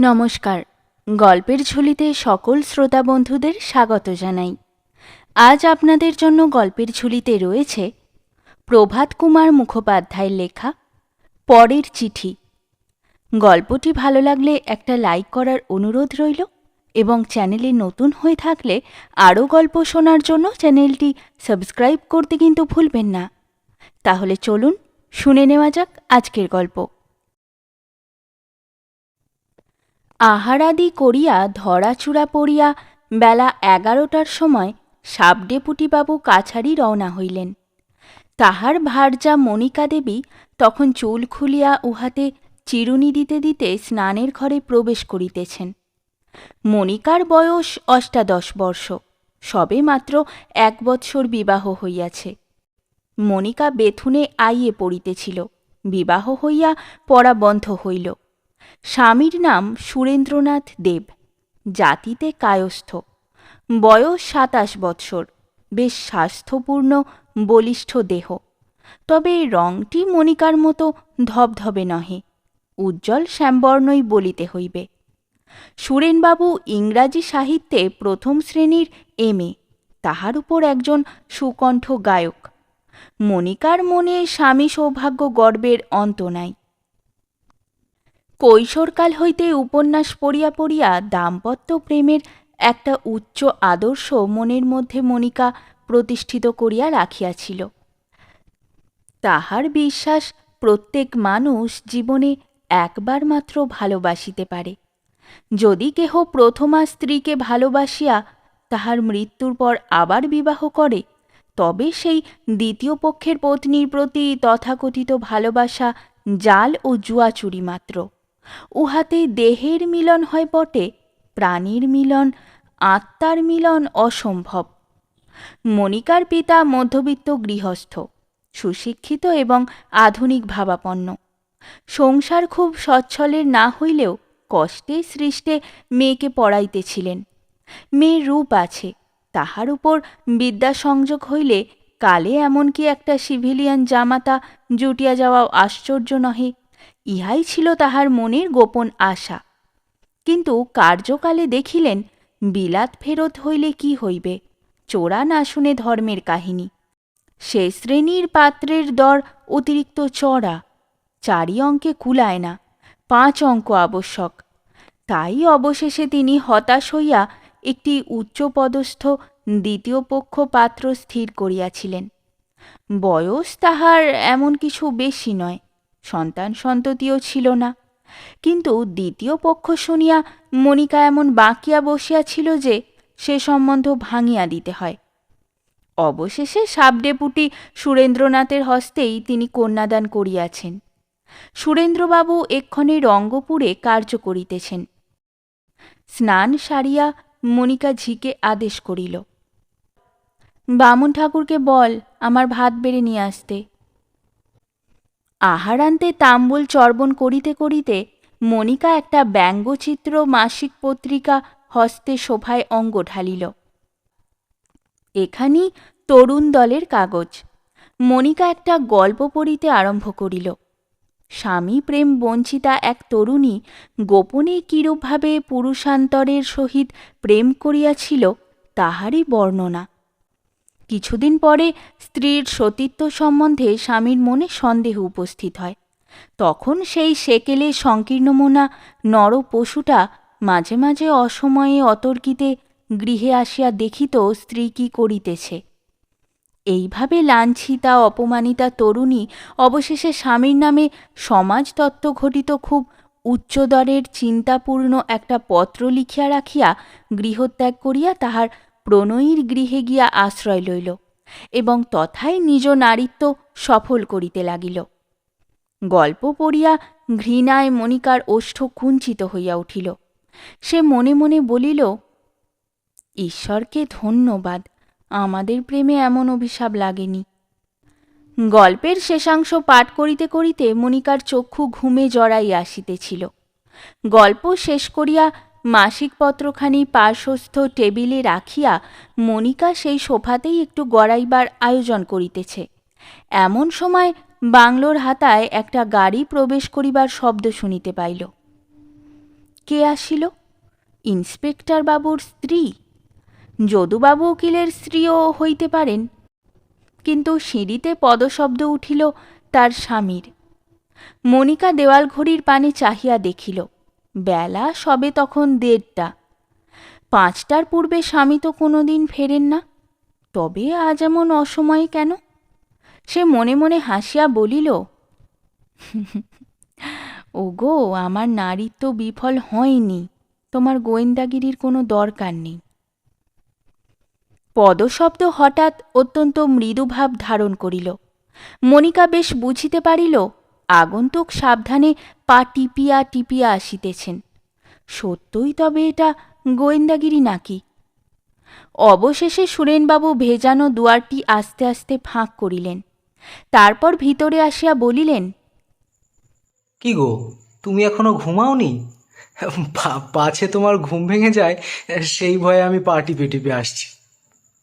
নমস্কার। গল্পের ঝুলিতে সকল শ্রোতা বন্ধুদের স্বাগত জানাই। আজ আপনাদের জন্য গল্পের ঝুলিতে রয়েছে প্রভাত কুমার মুখোপাধ্যায়ের লেখা পরের চিঠি। গল্পটি ভালো লাগলে একটা লাইক করার অনুরোধ রইল এবং চ্যানেলে নতুন হয়ে থাকলে আরও গল্প শোনার জন্য চ্যানেলটি সাবস্ক্রাইব করতে কিন্তু ভুলবেন না। তাহলে চলুন শুনে নেওয়া যাক আজকের গল্প। আহারাদি করিয়া ধরাচূড়া পড়িয়া বেলা এগারোটার সময় সাবডেপুটিবাবু কাছারি রওনা হইলেন। তাহার ভার্যা মণিকা দেবী তখন চুল খুলিয়া উহাতে চিরুনি দিতে দিতে স্নানের ঘরে প্রবেশ করিতেছেন। মণিকার বয়স অষ্টাদশ বর্ষ, সবে মাত্র এক বৎসর বিবাহ হইয়াছে। মণিকা বেথুনে আইয়ে পড়িতেছিল, বিবাহ হইয়া পড়া বন্ধ হইল। স্বামীর নাম সুরেন্দ্রনাথ দেব, জাতিতে কায়স্থ, বয়স সাতাশ বৎসর, বেশ স্বাস্থ্যপূর্ণ, বলিষ্ঠ দেহ। তবে রংটি মণিকার মতো ধবধবে নহে, উজ্জ্বল শ্যামবর্ণই বলিতে হইবে। সুরেনবাবু ইংরাজি সাহিত্যে প্রথম শ্রেণির এম এ তাহার উপর একজন সুকণ্ঠ গায়ক। মণিকার মনে স্বামী সৌভাগ্য গর্বের অন্ত নাই। কৈশোরকাল হইতে উপন্যাস পড়িয়া পড়িয়া দাম্পত্য প্রেমের একটা উচ্চ আদর্শ মনের মধ্যে মনিকা প্রতিষ্ঠিত করিয়া রাখিয়াছিল। তাহার বিশ্বাস প্রত্যেক মানুষ জীবনে একবার মাত্র ভালোবাসিতে পারে। যদি কেহ প্রথমা স্ত্রীকে ভালোবাসিয়া তাহার মৃত্যুর পর আবার বিবাহ করে, তবে সেই দ্বিতীয় পক্ষের পত্নীর প্রতি তথাকথিত ভালোবাসা জাল ও জুয়াচুরি মাত্র। উহাতে দেহের মিলন হয় বটে, প্রাণীর মিলন, আত্মার মিলন অসম্ভব। মনিকার পিতা মধ্যবিত্ত গৃহস্থ, সুশিক্ষিত এবং আধুনিক ভাবাপন্ন। সংসার খুব সচ্ছলের না হইলেও কষ্টে সৃষ্টে মেয়েকে পড়াইতেছিলেন। মেয়ের রূপ আছে, তাহার উপর বিদ্যা সংযোগ হইলে কালে এমনকি একটা সিভিলিয়ান জামাতা জুটিয়া যাওয়া আশ্চর্য নহে। ইহাই ছিল তাহার মনের গোপন আশা। কিন্তু কার্যকালে দেখিলেন, বিলাত ফেরত হইলে কি হইবে? চোরা না শুনে ধর্মের কাহিনী। সে শ্রেণির পাত্রের দর অতিরিক্ত চড়া। চারি অঙ্কে কুলায় না, পাঁচ অঙ্ক আবশ্যক। তাই অবশেষে তিনি হতাশ হইয়া একটি উচ্চপদস্থ দ্বিতীয় পক্ষ পাত্র স্থির করিয়াছিলেন। বয়স তাহার এমন কিছু বেশি নয়। সন্তান সন্ততিও ছিল না। কিন্তু দ্বিতীয় পক্ষ শুনিয়া মনিকা এমন বাঁকিয়া বসিয়াছিল যে সে সম্বন্ধ ভাঙিয়া দিতে হয়। অবশেষে সাবডেপুটি সুরেন্দ্রনাথের হস্তেই তিনি কন্যাদান করিয়াছেন। সুরেন্দ্রবাবু এক্ষণে রঙ্গপুরে কার্য করিতেছেন। স্নান সারিয়া মনিকা ঝিকে আদেশ করিল, বামুন ঠাকুরকে বল, আমার ভাত বেড়ে নিয়ে আসতে। আহারান্তে তাম্বুল চর্বণ করিতে করিতে মনিকা একটা ব্যঙ্গচিত্র মাসিক পত্রিকা হস্তে শোভায় অঙ্গ ঢালিল। এখানি তরুণ দলের কাগজ। মনিকা একটা গল্প পড়িতে আরম্ভ করিল। স্বামী প্রেম বঞ্চিতা এক তরুণী গোপনে কিরূপভাবে পুরুষান্তরের সহিত প্রেম করিয়াছিল তাহারই বর্ণনা। কিছুদিন পরে স্ত্রীর সতীত্ব সম্বন্ধে স্বামীর মনে সন্দেহ উপস্থিত হয়। তখন সেই সেকেলে সংকীর্ণমনা নর পশুটা মাঝে মাঝে অসময়ে অতর্কিতে গৃহে আসিয়া দেখিত স্ত্রী কি করিতেছে। এইভাবে লাঞ্ছিতা, অপমানিতা তরুণী অবশেষে স্বামীর নামে সমাজতত্ত্ব ঘটিত খুব উচ্চদরের চিন্তাপূর্ণ একটা পত্র লিখিয়া রাখিয়া গৃহত্যাগ করিয়া তাহার প্রণয়ীর গৃহে গিয়া আশ্রয় লইল এবং তথায় নিজ নারীত্ব সফল করিতে লাগিল। গল্প পড়িয়া ঘৃণায় মণিকার ওষ্ঠ কুঞ্চিত হইয়া উঠিল। সে মনে মনে বলিল, ঈশ্বরকে ধন্যবাদ, আমাদের প্রেমে এমন অভিশাপ লাগেনি গল্পের শেষাংশ পাঠ করিতে করিতে মনিকার চক্ষু ঘুমে জড়াইয়া আসিতেছিল। গল্প শেষ করিয়া মাসিক পত্রখানি পার্শ্বস্থ টেবিলে রাখিয়া মনিকা সেই সোফাতেই একটু গড়াইবার আয়োজন করিতেছে। এমন সময় বাংলোর হাতায় একটা গাড়ি প্রবেশ করিবার শব্দ শুনিতে পাইল। কে আসিল? ইন্সপেক্টর বাবুর স্ত্রী। যদুবাবু উকিলের স্ত্রীও হইতে পারেন। কিন্তু সিঁড়িতে পদশব্দ উঠিল তার স্বামীর। মনিকা দেওয়াল ঘড়ির পানে চাহিয়া দেখিল। বেলা সবে তখন দেড়টা। পাঁচটার পূর্বে স্বামী তো কোনো দিন ফেরেন না। তবে আজ এমন অসময়ে কেন? সে মনে মনে হাসিয়া বলিল, ওগো, আমার নারীত্ব বিফল হয়নি। তোমার গোয়েন্দাগিরির কোনো দরকার নেই। পদশব্দ হঠাৎ অত্যন্ত মৃদুভাব ধারণ করিল। মনিকা বেশ বুঝিতে পারিল, আগন্তুক সাবধানে পা টিপিয়া টিপিয়া আসিতেছেন। সত্যই তবে এটা গোয়েন্দাগিরি নাকি? অবশেষে সুরেনবাবু ভেজানো দুয়ারটি আস্তে আস্তে ফাঁক করিলেন। তারপর ভিতরে আসিয়া বলিলেন কি গো তুমি এখনও ঘুমাওনি? পাছে তোমার ঘুম ভেঙে যায় সেই ভয়ে আমি পা টিপে টিপে আসছি।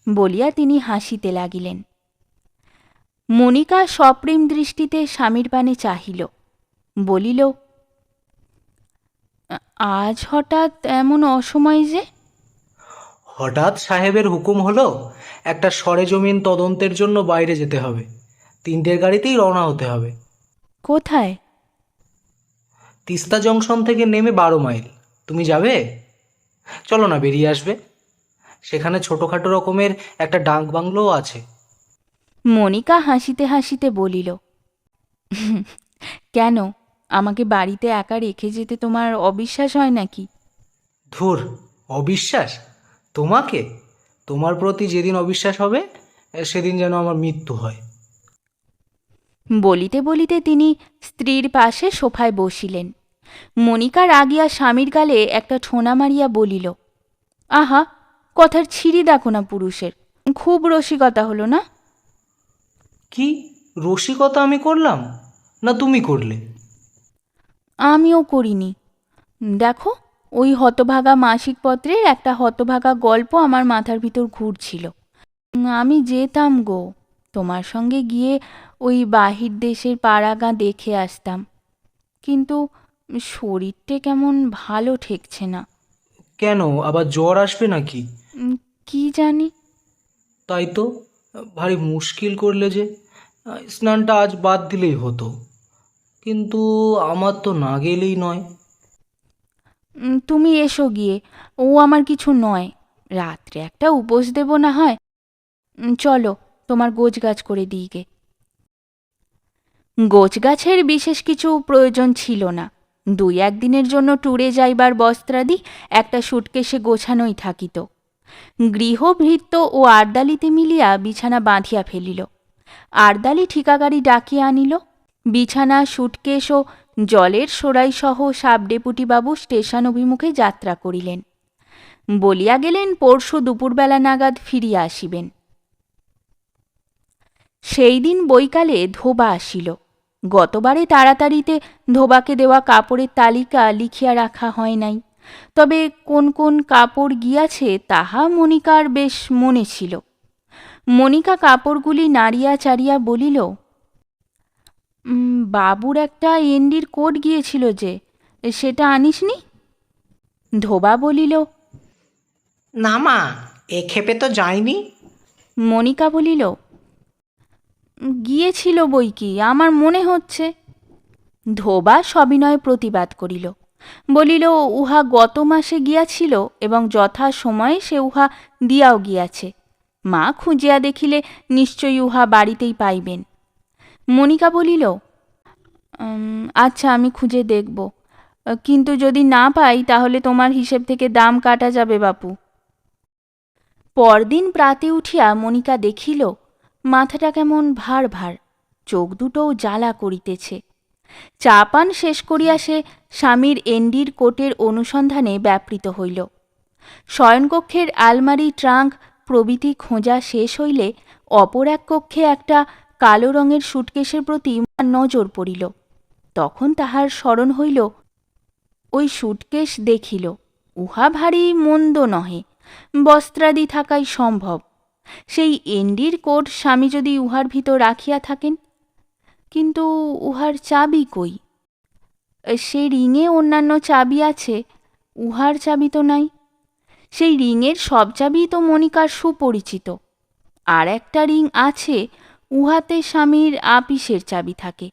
বলিয়া তিনি হাসিতে লাগিলেন। মনিকা সপ্রেম দৃষ্টিতে স্বামীর পানে চাহিল। বলিল আজ হঠাৎ এমন অসময় যে? হঠাৎ সাহেবের হুকুম হলো একটা সরেজমিন তদন্তের জন্য বাইরে যেতে হবে। তিনটের গাড়িতেই রওনা হতে হবে। কোথায়? তিস্তা জংশন থেকে নেমে বারো মাইল। তুমি যাবে? চলো না বেরিয়ে আসবে। সেখানে ছোটোখাটো রকমের একটা ডাক বাংলোও আছে। মনিকা হাসিতে হাসিতে বলিল কেন? আমাকে বাড়িতে একা রেখে যেতে তোমার অবিশ্বাস হয় নাকি? ধুর অবিশ্বাস? তোমাকে? তোমার প্রতি যেদিন অবিশ্বাস হবে সেদিন যেন আমার মৃত্যু হয়। বলিতে বলিতে তিনি স্ত্রীর পাশে সোফায় বসিলেন। মনিকা রাগিয়া স্বামীর গালে একটা ঠোনা মারিয়া বলিল আহা কথার ছিঁড়ি দেখো না পুরুষের খুব রসিকতা হলো না? কি? রসিকতা আমি করলাম? না তুমি করলে? আমিও করিনি। দেখো ওই হতভাগা মাসিক পত্রের একটা হতভাগা গল্প আমার মাথার ভিতর ঘুরছিল। আমি যেতাম গো তোমার সঙ্গে গিয়ে ওই বাহির দেশের পাড়াগা দেখে আসতাম। কিন্তু শরীরটা কেমন ভালো ঠেকছে না। কেন? আবার জ্বর আসবে নাকি? কি জানি। তাই তো ভারী মুশকিল করলে যে। স্নানটা আজ বাদ দিলেই হতো। কিন্তু আমার তো না গেলেই নয়। তুমি এসো গিয়ে। ও আমার কিছু নয়। রাত্রে একটা উপোস দেব না হয়। চলো, তোমার গোছগাছ করে দিই গে। গোছগাছের বিশেষ কিছু প্রয়োজন ছিল না। দুই একদিনের জন্য ট্যুরে যাইবার বস্ত্রাদি একটা সুটকেসে গোছানোই থাকিত। গৃহভৃত্য ও আরদালিতে মিলিয়া বিছানা বাঁধিয়া ফেলিল। আরদালি ঠিকাগাড়ি ডাকিয়া আনিল। বিছানা সুটকেস ও জলের সরাইসহ সাব ডেপুটিবাবু স্টেশন অভিমুখে যাত্রা করিলেন। বলিয়া গেলেন পরশু দুপুরবেলা নাগাদ ফিরিয়া আসিবেন। সেই দিন বৈকালে ধোবা আসিল। গতবারে তাড়াতাড়িতে ধোবাকে দেওয়া কাপড়ের তালিকা লিখিয়া রাখা হয় নাই। তবে কোন কোন কাপড় গিয়াছে তাহা মনিকার বেশ মনে ছিল। মনিকা কাপড়গুলি নাড়িয়া চাড়িয়া বলিল "উম, বাবুর একটা এন্ডির কোট গিয়েছিল যে সেটা আনিসনি? ধোবা বলিল না মা এ ক্ষেপে তো যায়নি। মনিকা বলিল গিয়েছিল বই কি আমার মনে হচ্ছে। ধোবা সবিনয় প্রতিবাদ করিল বলিল উহা গত মাসে গিয়াছিল এবং যথা সময়ে সে উহা দিয়াও গিয়াছে। মা খুঁজিয়া দেখিলে নিশ্চয়ই উহা বাড়িতেই পাইবেন। মনিকা বলিল আচ্ছা আমি খুঁজে দেখব। কিন্তু যদি না পাই, তাহলে তোমার হিসেব থেকে দাম কাটা যাবে, বাপু। পরদিন প্রাতে উঠিয়া মনিকা দেখিল, মাথাটা কেমন ভার ভার, চোখ দুটোও জ্বালা করিতেছে। চা পান শেষ করিয়া সে স্বামীর এন্ডির কোটের অনুসন্ধানে ব্যাপৃত হইল। শয়নকক্ষের আলমারি ট্রাঙ্ক প্রভৃতি খোঁজা শেষ হইলে অপর এক কক্ষে একটা কালো রঙের সুটকেসের প্রতি নজর পড়িল। তখন তাহার স্মরণ হইল, ওই সুটকেস দেখিল, উহা ভারী মন্দ নহে, বস্ত্রাদি থাকাই সম্ভব। সেই এন্ডির কোট স্বামী যদি উহার ভিতর রাখিয়া থাকেন, কিন্তু উহার চাবি কই? সে রিঙে অন্যান্য চাবি আছে, উহার চাবি তো নাই। সেই রিংয়ের সব চাবিই তো মনিকার সুপরিচিত। আর একটা রিং আছে উহাতে স্বামীর আপিসের চাবি থাকে।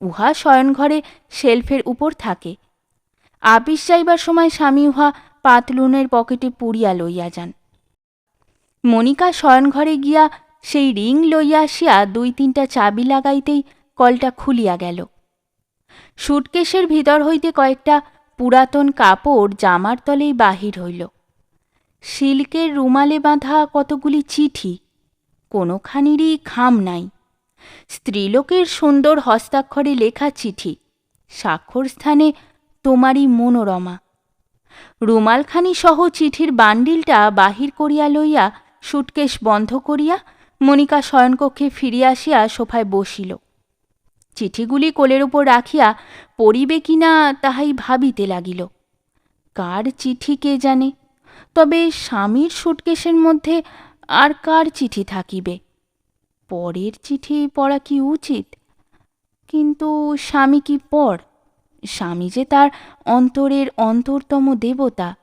উহা শয়নঘরে শেলফের উপর থাকে। আপিস যাইবার সময় স্বামী উহা পাতলুনের পকেটে পুড়িয়া লইয়া যান। মনিকা শয়নঘরে গিয়া সেই রিং লইয়া আসিয়া দুই তিনটা চাবি লাগাইতেই কলটা খুলিয়া গেল। সুটকেশের ভিতর হইতে কয়েকটা পুরাতন কাপড় জামার তলেই বাহির হইল। সিল্কের রুমালে বাঁধা কতগুলি চিঠি কোনোখানিরই খাম নাই। স্ত্রীলোকের সুন্দর হস্তাক্ষরে লেখা চিঠি, স্বাক্ষর স্থানে তোমারই মনোরমা। রুমালখানি সহ চিঠির বান্ডিলটা বাহির করিয়া লইয়া সুটকেশ বন্ধ করিয়া মনিকা শয়নকক্ষে ফিরিয়া আসিয়া সোফায় বসিল। চিঠিগুলি কোলের উপর রাখিয়া পড়িবে কিনা তাহাই ভাবিতে লাগিল। কার চিঠি কে জানে? তবে স্বামীর সুটকেশের মধ্যে আর কার চিঠি থাকিবে? পরের চিঠি পড়া কি উচিত? কিন্তু স্বামী কি পর? স্বামী যে তার অন্তরের অন্তরতম দেবতা,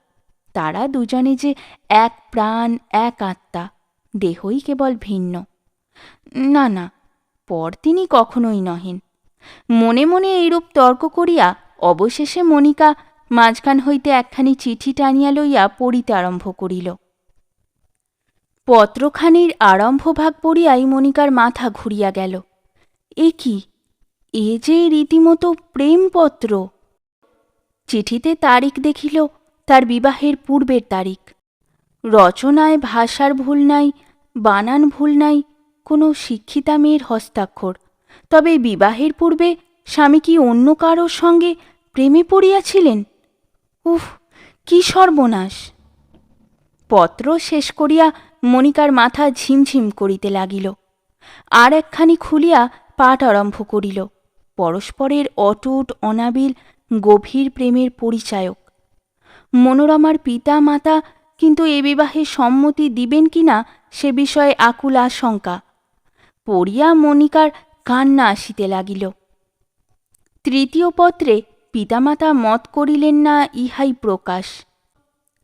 তারা দুজনে যে এক প্রাণ, এক আত্মা, দেহই কেবল ভিন্ন। না না, পর তিনি কখনোই নহেন। মনে মনে এইরূপ তর্ক করিয়া অবশেষে মনিকা মাঝখান হইতে একখানি চিঠি টানিয়া লইয়া পড়িতে আরম্ভ করিল। পত্রখানির আরম্ভভাগ পড়িয়াই মনিকার মাথা ঘুরিয়া গেল। এ কি? এ যে রীতিমতো প্রেমপত্র! চিঠিতে তারিখ দেখিল তার বিবাহের পূর্বের তারিখ। রচনায় ভাষার ভুল নাই, বানান ভুল নাই, কোনো শিক্ষিতা মেয়ের হস্তাক্ষর। তবে বিবাহের পূর্বে স্বামী কি অন্য কারোর সঙ্গে প্রেমে পড়িয়াছিলেন? উফ, কি সর্বনাশ! পত্র শেষ করিয়া মনিকার মাথা ঝিমঝিম করিতে লাগিল। আর একখানি খুলিয়া পাঠ আরম্ভ করিল। পরস্পরের অটুট, অনাবিল, গভীর প্রেমের পরিচায়ক। মনোরমার পিতা মাতা কিন্তু এ বিবাহে সম্মতি দিবেন কিনা সে বিষয়ে আকুল আশঙ্কা। পড়িয়া মনিকার কান্না আসিতে লাগিল। তৃতীয় পত্রে পিতামাতা মত করিলেন না, ইহাই প্রকাশ।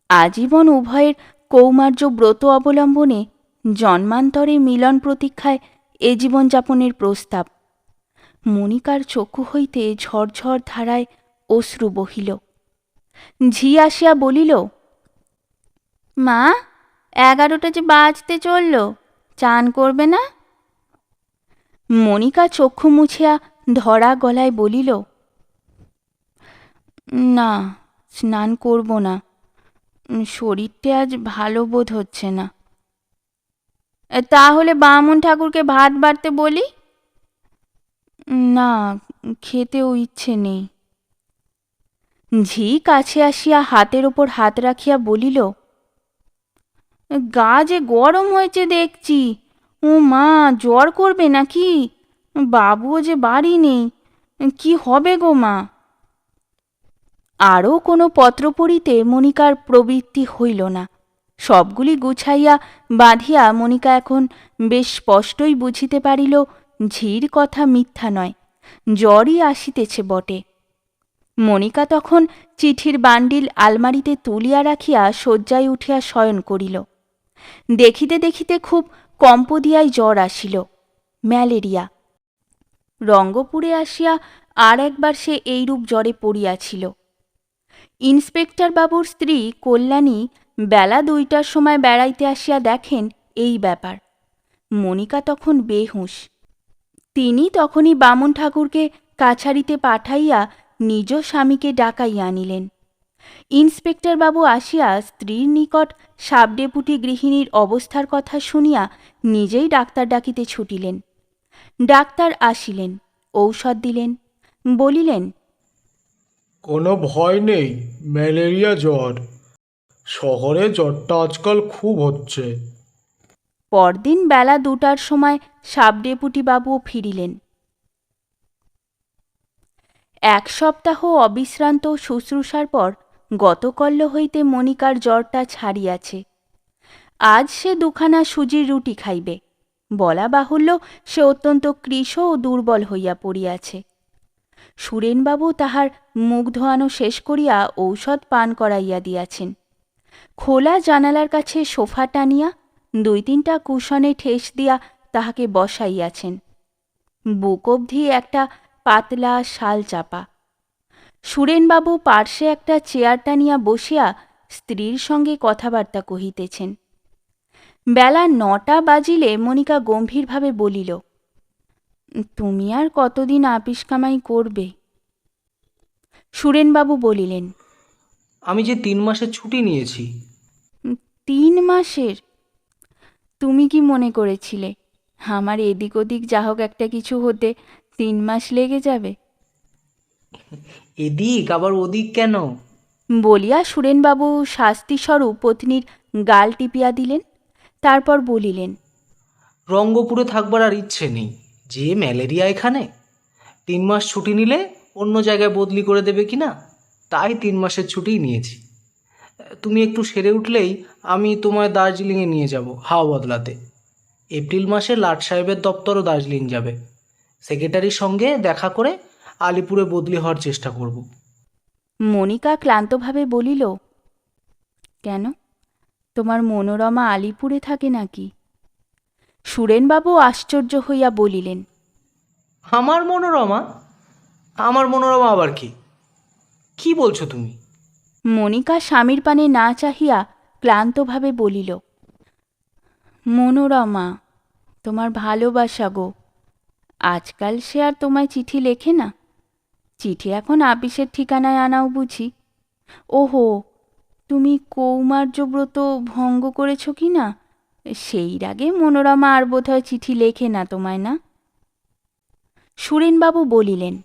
আজীবন উভয়ের কৌমার্য ব্রত অবলম্বনে জন্মান্তরে মিলন প্রতীক্ষায় এ জীবনযাপনের প্রস্তাব। মনিকার চক্ষু হইতে ঝরঝর ধারায় অশ্রু বহিল। ঝি আসিয়া বলিল, মা, এগারোটা যে বাজতে চলল, চান করবে না? মনিকা চক্ষু মুছিয়া ধরা গলায় বলিল, না, স্নান করব না। শরীরটা আজ ভালো বোধ হচ্ছে না। তাহলে বামুন ঠাকুরকে ভাত বাড়তে বলি? না, খেতেও ইচ্ছে নেই। ঝি কাছে আসিয়া হাতের ওপর হাত রাখিয়া বলিল, গা যে গরম হয়েছে দেখছি। ও মা, জ্বর করবে নাকি? বাবুও যে বাড়ি নেই। কি হবে গো মা? আরও কোনো পত্র পড়িতে মনিকার প্রবৃত্তি হইল না। সবগুলি গুছাইয়া বাঁধিয়া মনিকা এখন বেশ স্পষ্টই বুঝিতে পারিল, ঝির কথা মিথ্যা নয়, জ্বরই আসিতেছে বটে। মনিকা তখন চিঠির বান্ডিল আলমারিতে তুলিয়া রাখিয়া শয্যায় উঠিয়া শয়ন করিল। দেখিতে দেখিতে খুব কম্পদিয়ায় জ্বর আসিল, ম্যালেরিয়া। রঙ্গপুরে আসিয়া আর একবার সে এইরূপ জ্বরে পড়িয়াছিল। ইন্সপেক্টর বাবুর স্ত্রী কল্যাণী বেলা দুইটার সময় বেড়াইতে আসিয়া দেখেন এই ব্যাপার। মনিকা তখন বেহুঁশ। তিনি তখনই বামন ঠাকুরকে কাছারিতে পাঠাইয়া নিজ স্বামীকে ডাকাইয়া আনিলেন। ইন্সপেক্টর বাবু আসিয়া স্ত্রীর নিকট সাবডেপুটি গৃহিণীর অবস্থার কথা শুনিয়া নিজেই ডাক্তার ডাকিতে ছুটিলেন। ডাক্তার আসিলেন, ঔষধ দিলেন, বলিলেন কোনো ভয় নেই, ম্যালেরিয়া জ্বর। শহরে জ্বরটা আজকাল খুব হচ্ছে। পরদিন বেলা দুটার সময় সাবডেপুটি বাবুও ফিরিলেন। এক সপ্তাহ অবিশ্রান্ত শুশ্রূষার পর গতকল্য হইতে মনিকার জ্বরটা ছাড়িয়াছে। আজ সে দুখানা সুজির রুটি খাইবে। বলা বাহুল্য সে অত্যন্ত কৃশ ও দুর্বল হইয়া পড়িয়াছে। সুরেনবাবু তাহার মুখ ধোয়ানো শেষ করিয়া ঔষধ পান করাইয়া দিয়াছেন। খোলা জানালার কাছে সোফা টানিয়া দুই তিনটা কুশনে ঠেস দিয়া তাহাকে বসাইয়াছেন। বুক অবধি একটা পাতলা শাল চাপা। সুরেনবাবু পার্শ্বে একটা চেয়ার টানিয়া বসিয়া স্ত্রীর সঙ্গে কথাবার্তা কহিতেছেন। বেলা নটা বাজিলে মনিকা গম্ভীরভাবে বলিল তুমি আর কতদিন আপিস কামাই করবে? সুরেনবাবু বলিলেন আমি যে তিন মাসের ছুটি নিয়েছি। তিন মাসের? তুমি কি মনে করেছিলে আমার এদিক ওদিক যা হোক একটা কিছু হতে তিন মাস লেগে যাবে? এদিক আবার ওদিক কেন? বলিয়া সুরেনবাবু শাস্তিস্বরূপ পত্নীর গাল টিপিয়া দিলেন তারপর বলিলেন রঙ্গপুরে থাকবার আর ইচ্ছে নেই। যে ম্যালেরিয়া এখানে? তিন মাস ছুটি নিলে অন্য জায়গায় বদলি করে দেবে কি না? তাই তিন মাসের ছুটিই নিয়েছি। তুমি একটু সেরে উঠলেই আমি তোমায় দার্জিলিংয়ে নিয়ে যাব, হাওয়া বদলাতে। এপ্রিল মাসে লাট সাহেবের দপ্তরও দার্জিলিং যাবে। সেক্রেটারির সঙ্গে দেখা করে আলিপুরে বদলি হওয়ার চেষ্টা করব। মনিকা ক্লান্তভাবে বলিল, কেন? তোমার মনোরমা আলিপুরে থাকে নাকি? সুরেনবাবু আশ্চর্য হইয়া বলিলেন আমার মনোরমা? আমার মনোরমা আবার কি? কি বলছো তুমি? মনিকা স্বামীর পানে না চাহিয়া ক্লান্তভাবে বলিল মনোরমা তোমার ভালোবাসা গো। আজকাল সে আর তোমায় চিঠি লেখে না। চিঠি এখন আপিসের ঠিকানায় আনাও বুঝি। ওহো তুমি কৌমার্যব্রত ভঙ্গ করেছ কি না? সেই রাগে মনোরমা আর বোধহয় চিঠি লেখে না তোমায় না? সুরেনবাবু বলিলেন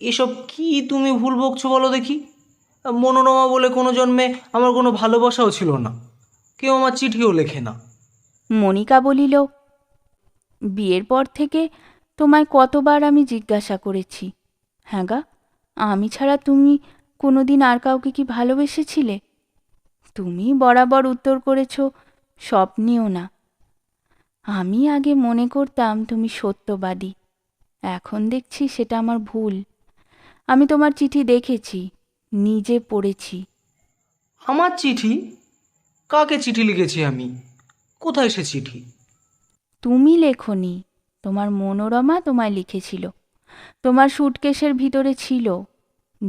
এসব কি তুমি ভুল বকছো বলো দেখি। মনোরমা বলে কোনো জন্মে আমার কোনো ভালোবাসাও ছিল না। কেউ আমার চিঠিও লেখে না। মনিকা বলিল বিয়ের পর থেকে তোমায় কতবার আমি জিজ্ঞাসা করেছি। হ্যাঁ গা আমি ছাড়া তুমি কোনোদিন আর কাউকে কি ভালোবেসেছিলে? তুমি বরাবর উত্তর করেছ স্বপ্নেও না। আমি আগে মনে করতাম তুমি সত্যবাদী। এখন দেখছি সেটা আমার ভুল। আমি তোমার চিঠি দেখেছি নিজে পড়েছি। আমার চিঠি? কাকে চিঠি লিখেছি আমি? কোথায় সে চিঠি? তুমি লেখনি তোমার মনোরমা তোমায় লিখেছিল। তোমার সুটকেসের ভিতরে ছিল।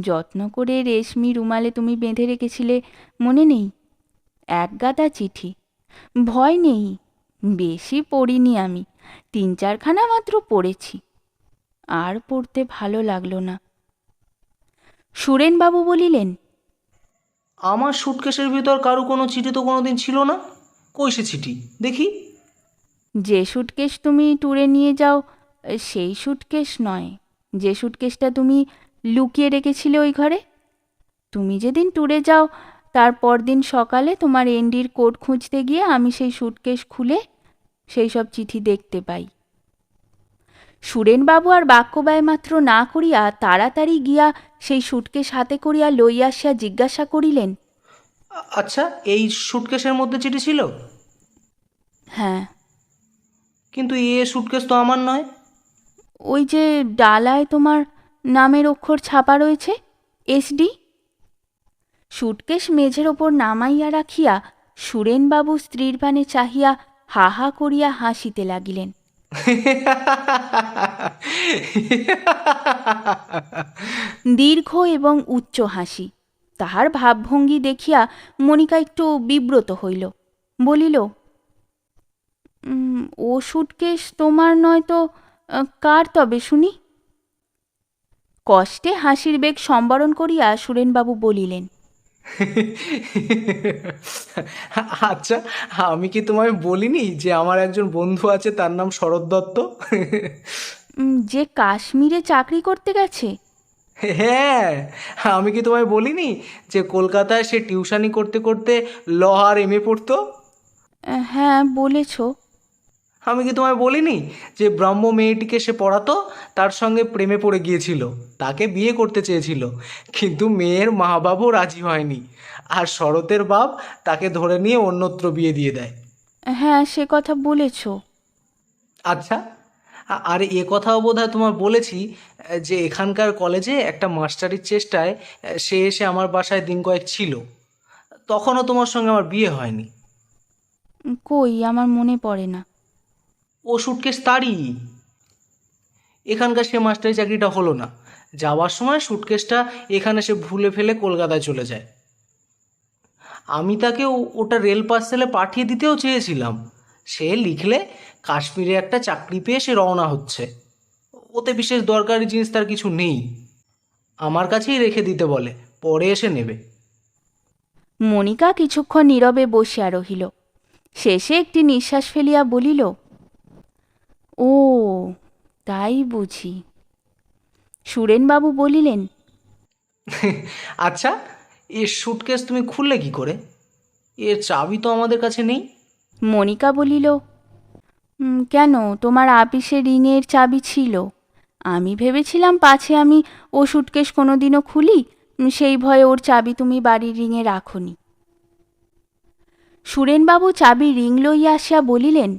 যত্ন করে রেশমি রুমালে তুমি বেঁধে রেখেছিলে মনে নেই? এক গাদা চিঠি। ভয় নেই বেশি পড়িনি আমি তিন চারখানা মাত্র পড়েছি। আর পড়তে ভালো লাগল না। সুরেনবাবু বলিলেন আমার সুটকেসের ভিতর কারও কোনো চিঠি তো কোনোদিন ছিল না? কই সে চিঠি? দেখি। যে সুটকেস তুমি ট্যুরে নিয়ে যাও সেই সুটকেস নয়। যে সুটকেসটা তুমি লুকিয়ে রেখেছিলে ওই ঘরে? তুমি যেদিন ট্যুরে যাও তার পরদিন সকালে তোমার এন্ডির কোট খুঁজতে গিয়ে আমি সেই সুটকেস খুলে সেই সব চিঠি দেখতে পাই। সুরেনবাবু আর বাক্যব্যয় মাত্র না করিয়া তাড়াতাড়ি গিয়া সেই সুটকেস হাতে করিয়া লইয়া আসিয়া জিজ্ঞাসা করিলেন আচ্ছা এই সুটকেসের মধ্যে চিঠি ছিল? হ্যাঁ। কিন্তু এ সুটকেস তো আমার নয়। ওই যে ডালায় তোমার নামের অক্ষর ছাপা রয়েছে এসডি সুটকেশ মেঝের ওপর নামাইয়া রাখিয়া সুরেনবাবু স্ত্রীর পানে চাহিয়া হা হা করিয়া হাসিতে লাগিলেন। দীর্ঘ এবং উচ্চ হাসি। তাহার ভাবভঙ্গি দেখিয়া মনিকা একটু বিব্রত হইল। বলিল "উম, ও সুটকেস তোমার নয় তো কার তবে শুনি? কষ্টে হাসির বেগ সম্বরণ করিয়া সুরেনবাবু বলিলেন আচ্ছা আমি কি তোমায় বলিনি যে আমার একজন বন্ধু আছে তার নাম শরৎ দত্ত? যে কাশ্মীরে চাকরি করতে গেছে? হ্যাঁ আমি কি তোমায় বলিনি যে কলকাতায় সে টিউশনি করতে করতে ল আর এম এ পড়তো? হ্যাঁ বলেছ। আমি কি তোমায় বলিনি যে ব্রাহ্ম মেয়েটিকে সে পড়াতো? তার সঙ্গে প্রেমে পড়ে গিয়েছিল। তাকে বিয়ে করতে চেয়েছিল। কিন্তু মেয়ের মা বাবাও রাজি হয়নি। আর শরতের বাপ তাকে ধরে নিয়ে অন্যত্র বিয়ে দিয়ে দেয়। হ্যাঁ সে কথা বলেছ। আচ্ছা। আর এ কথাও বোধ হয় তোমার বলেছি যে এখানকার কলেজে একটা মাস্টারির চেষ্টায় সে এসে আমার বাসায় দিন কয়েক ছিল। তখনও তোমার সঙ্গে আমার বিয়ে হয়নি। কই? আমার মনে পড়ে না। ও সুটকেস তারই। এখানকার সে মাস্টারি চাকরিটা হলো না। যাওয়ার সময় সুটকেসটা এখানে সে ভুলে ফেলে কলকাতায় চলে যায়। আমি তাকে ওটা রেল পার্সেলে পাঠিয়ে দিতেও চেয়েছিলাম। সে লিখলে, কাশ্মীরে একটা চাকরি পেয়ে সে রওনা হচ্ছে। ওতে বিশেষ দরকারি জিনিস তার কিছু নেই। আমার কাছেই রেখে দিতে বলে। পরে এসে নেবে। মনিকা কিছুক্ষণ নীরবে বসিয়া রহিল। শেষে একটি নিঃশ্বাস ফেলিয়া বলিল ও তাই বুঝি। সুরেনবাবু বলিলেন আচ্ছা এর সুটকেস তুমি খুললে কি করে? এর চাবি তো আমাদের কাছে নেই। মনিকা বলিল কেন? তোমার আপিসে রিংয়ের চাবি ছিল। আমি ভেবেছিলাম পাছে আমি ও সুটকেস কোনোদিনও খুলি সেই ভয়ে ওর চাবি তুমি বাড়ির রিংয়ে রাখনি। সুরেনবাবু চাবি রিং লইয়া আসিয়া বলিলেন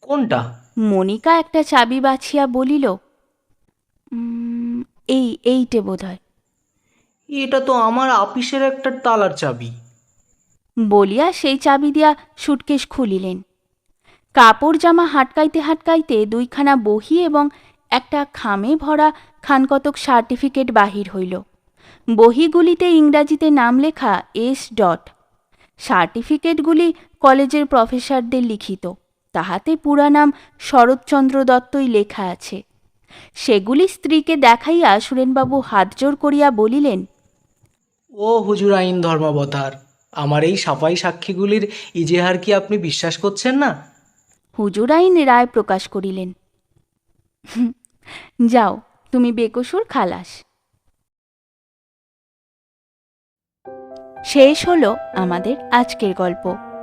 কোনটা? মনিকা একটা চাবি বাছিয়া বলিল এই এইটে বোধ হয় এটা তো আমার আপিসের একটা তালার চাবি। বলিয়া সেই চাবি দিয়া সুটকেস খুলিলেন। কাপড় জামা হাটকাইতে হাটকাইতে দুইখানা বহি এবং একটা খামে ভরা খানকতক সার্টিফিকেট বাহির হইল। বহিগুলিতে ইংরাজিতে নাম লেখা এস ডট। সার্টিফিকেটগুলি কলেজের প্রফেসরদের লিখিত। তাহাতে পুরা নাম শরৎচন্দ্র দত্তই লেখা আছে। সেগুলি স্ত্রীকে দেখাইয়া সুরেনবাবু হাত জোর করিয়া বলিলেন ও হুজুর আইন ধর্মাবতার আমার এই সাফাই সাক্ষীগুলির ইজেহার কি আপনি বিশ্বাস করছেন না? হুজুরাইন রায় প্রকাশ করিলেন যাও তুমি বেকসুর খালাস। শেষ হলো আমাদের আজকের গল্প।